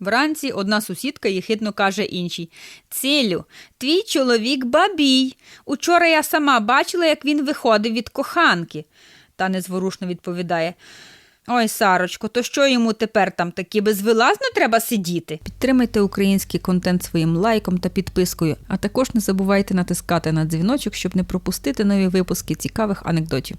Вранці одна сусідка єхидно каже іншій Цілю, твій чоловік бабій. Учора я сама бачила, як він виходив від коханки. Та незворушно відповідає. Ой, Сарочко, то що йому тепер там таки безвилазно треба сидіти? Підтримайте український контент своїм лайком та підпискою, а також не забувайте натискати на дзвіночок, щоб не пропустити нові випуски цікавих анекдотів.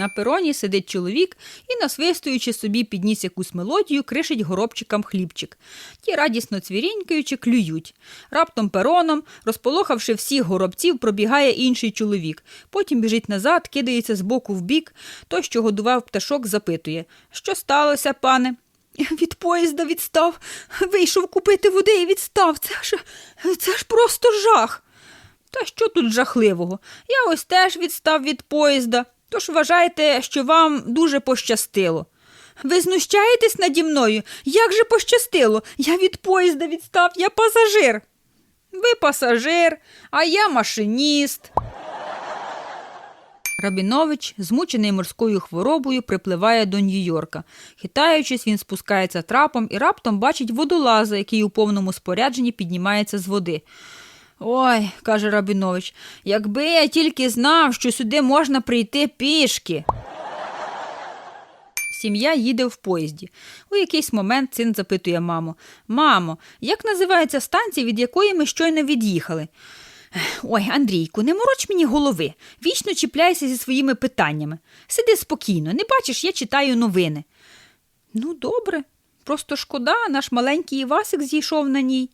На пероні сидить чоловік і, насвистуючи собі підніс якусь мелодію, кришить горобчикам хлібчик. Ті, радісно цвірінькаючи, клюють. Раптом пероном, розполохавши всіх горобців, пробігає інший чоловік. Потім біжить назад, кидається з боку в бік. Той, що годував пташок, запитує Що сталося, пане? Від поїзда відстав, вийшов купити води і відстав. Це ж, це ж просто жах. Та що тут жахливого? Я ось теж відстав від поїзда, тож вважайте, що вам дуже пощастило. Ви знущаєтесь наді мною? Як же пощастило? Я від поїзда відстав, я пасажир. Ви пасажир, а я машиніст. Рабінович, змучений морською хворобою, припливає до Нью-Йорка. Хитаючись, він спускається трапом і раптом бачить водолаза, який у повному спорядженні піднімається з води. Ой, каже Рабінович, якби я тільки знав, що сюди можна прийти пішки. Сім'я їде в поїзді. У якийсь момент син запитує маму: Мамо, як називається станція, від якої ми щойно від'їхали? Ой, Андрійку, не мороч мені голови. Вічно чіпляйся зі своїми питаннями. Сиди спокійно, не бачиш, я читаю новини. Ну, добре. Просто шкода, наш маленький Івасик зійшов на ній.